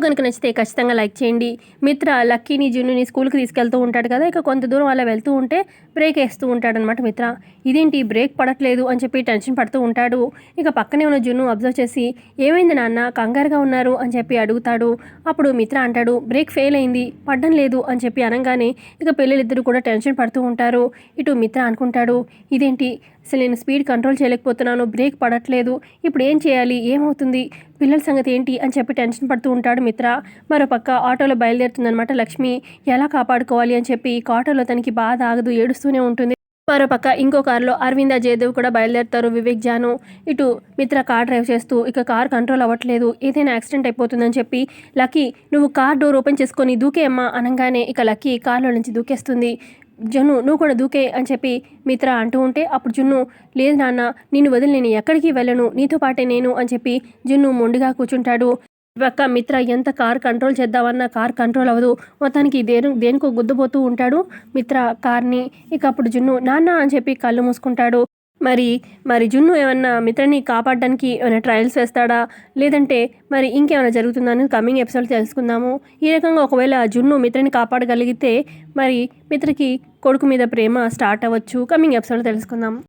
కనుక నచ్చితే ఖచ్చితంగా లైక్ చేయండి. మిత్ర లక్కీని జున్నుని స్కూల్కి తీసుకెళ్తూ ఉంటాడు కదా ఇక కొంత దూరం అలా వెళ్తూ ఉంటే బ్రేక్ వేస్తూ ఉంటాడనమాట మిత్ర. ఇదేంటి బ్రేక్ పడట్లేదు అని చెప్పి టెన్షన్ పడుతూ ఉంటాడు. ఇక పక్కనే ఉన్న జున్ను అబ్జర్వ్ చేసి ఏమైంది నాన్న కంగారుగా ఉన్నారు? అని చెప్పి అడుగుతాడు. అప్పుడు మిత్ర అంటాడు బ్రేక్ ఫెయిల్ అయింది పడ్డం లేదు అని చెప్పి అనగానే ఇక పిల్లలిద్దరూ కూడా టెన్షన్ పడుతూ ఉంటారు. ఇటు మిత్ర అనుకుంటాడు ఇదేంటి అసలు నేను స్పీడ్ కంట్రోల్ చేయలేకపోతున్నాను బ్రేక్ పడట్లేదు. ఇప్పుడు ఏం చేయాలి? ఏమవుతుంది? పిల్లల సంగతి ఏంటి? అని చెప్పి టెన్షన్ పడుతూ ఉంటాడు మిత్ర. మరోపక్క ఆటోలో బయలుదేరుతుందనమాట లక్ష్మి. ఎలా కాపాడుకోవాలి అని చెప్పి ఇక ఆటోలో తనకి బాధ ఆగదు ఏడుస్తూనే ఉంటుంది. మరోపక్క ఇంకో కారులో అరవింద జయదేవ్ కూడా బయలుదేరుతారు వివేక్ జాను. ఇటు మిత్ర కార్ డ్రైవ్ చేస్తూ ఇక కార్ కంట్రోల్ అవ్వట్లేదు. ఏదైనా యాక్సిడెంట్ అయిపోతుందని చెప్పి లక్కీ నువ్వు కార్ డోర్ ఓపెన్ చేసుకొని దూకే అమ్మా అనగానే ఇక లక్కీ కార్లో నుంచి దూకేస్తుంది. జున్ను నువ్వు కూడా దూకే అని చెప్పి మిత్ర అంటూ ఉంటే అప్పుడు జున్ను లేదు నాన్న నిన్ను వదిలి నేను ఎక్కడికి వెళ్ళను నీతో పాటే నేను అని చెప్పి జున్ను మొండిగా కూర్చుంటాడు. ఒక్క మిత్ర ఎంత కార్ కంట్రోల్ చేద్దామన్నా కార్ కంట్రోల్ అవ్వదు. మొత్తానికి దేని దేనికో గుద్దుపోతూ ఉంటాడు మిత్ర కార్ని. ఇక అప్పుడు జున్ను నాన్న అని చెప్పి కళ్ళు మూసుకుంటాడు. మరి మరి జున్ను ఏమన్నా మిత్రని కాపాడడానికి ఏమైనా ట్రయల్స్ వేస్తాడా? లేదంటే మరి ఇంకేమైనా జరుగుతుందని కమింగ్ ఎపిసోడ్ తెలుసుకుందాము. ఈ రకంగా ఒకవేళ జున్ను మిత్రని కాపాడగలిగితే మరి మిత్రకి కొడుకు మీద ప్రేమ స్టార్ట్ అవ్వచ్చు. కమింగ్ ఎపిసోడ్ తెలుసుకుందాం.